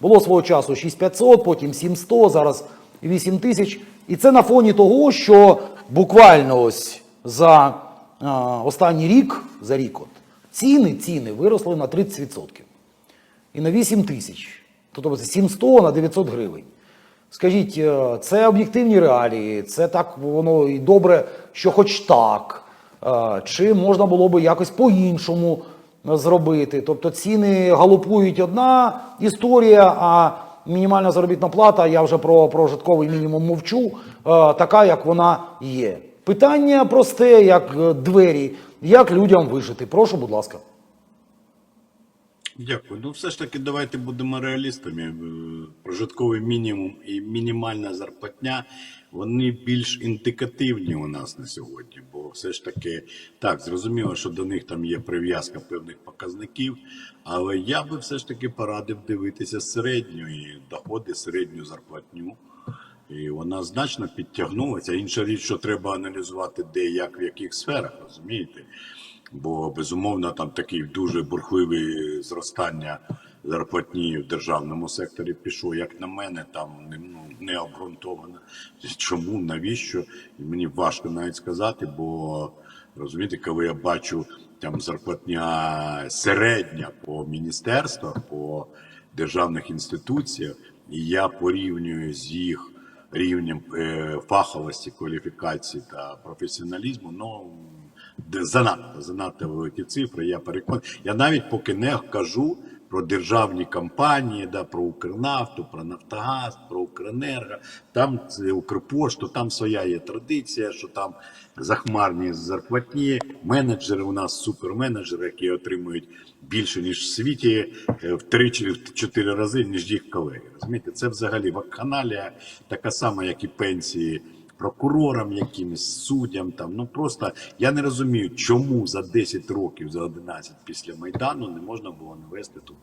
Було свого часу 6500, потім 7100, зараз 8000. І це на фоні того, що буквально ось за а, останній рік, за рік от, ціни, ціни виросли на 30%. І на 8 тисяч. Тобто це 700 на 900 гривень. Скажіть, е, це об'єктивні реалії, це так воно і добре, що хоч так. Е, Чи можна було би якось по-іншому зробити? Тобто ціни галопують одна історія, а мінімальна заробітна плата, я вже про прожитковий мінімум мовчу, е, така, як вона є. Питання просте, як е, двері, як людям вижити. Прошу, будь ласка. Дякую. Ну, все ж таки, давайте будемо реалістами. Е, Прожитковий мінімум і мінімальна зарплатня вони більш індикативні у нас на сьогодні. Бо все ж таки, так, зрозуміло, що до них там є прив'язка певних показників, але я би все ж таки порадив дивитися середньої доходи, середню зарплатню. І вона значно підтягнулася. Інша річ, що треба аналізувати, де, як, в яких сферах, розумієте? Бо безумовно там такі дуже бурхливі зростання зарплатні в державному секторі пішло. Як на мене, там ну, не обґрунтовано. Чому, навіщо? І мені важко навіть сказати, бо розумієте, коли я бачу там зарплатня середня по міністерствах, по державних інституціях, і я порівнюю з їх рівнем е, фаховості, кваліфікації та професіоналізму, ну занадто занадто великі цифри. Я переконаний. Я навіть поки не кажу про державні компанії, да, про Укрнафту, про Нафтогаз, про Укренерго, там Укрпошту, там своя є традиція, що там захмарні зарплатні, менеджери у нас суперменеджери, які отримують більше ніж в світі е, в 3-4 рази, ніж їх колеги. Розумієте, це взагалі вакханалія, така сама, як і пенсії прокурорам, якимось суддям. Там ну просто я не розумію, чому за 10 років, за 11 після майдану не можна було навести тут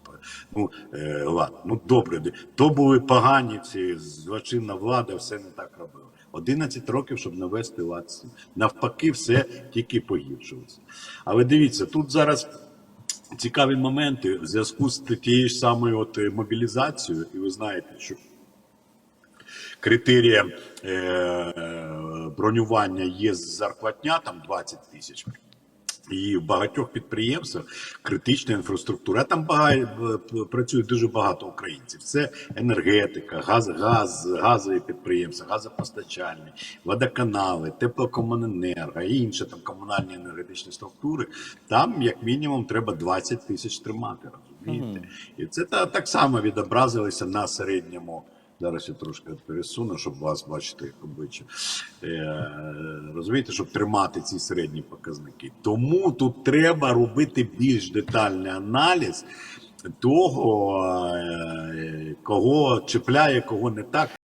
ну е, лад. Ну добре, то були погані ці злочинна влада, все не так робила. 11 років, щоб навести лад. Навпаки, все тільки погіршилося. Але дивіться, тут зараз. Цікаві моменти в зв'язку з тією ж самою от мобілізацією, і ви знаєте, що критерієм е, е, бронювання є зарплатня там 20 тисяч. І в багатьох підприємствах критична інфраструктура. А Там багато, працює дуже багато українців. Це енергетика, газ, газ, газові підприємства, газопостачальні, водоканали, теплокомуненерго і інші там комунальні енергетичні структури. Там, як мінімум, треба 20 тисяч тримати. Розумієте? І це та, так само відобразилося на середньому. Зараз я трошки пересуну, щоб вас бачити обличчя. Е, розумієте, щоб тримати ці середні показники. Тому тут треба робити більш детальний аналіз того, е, кого чіпляє, кого не так.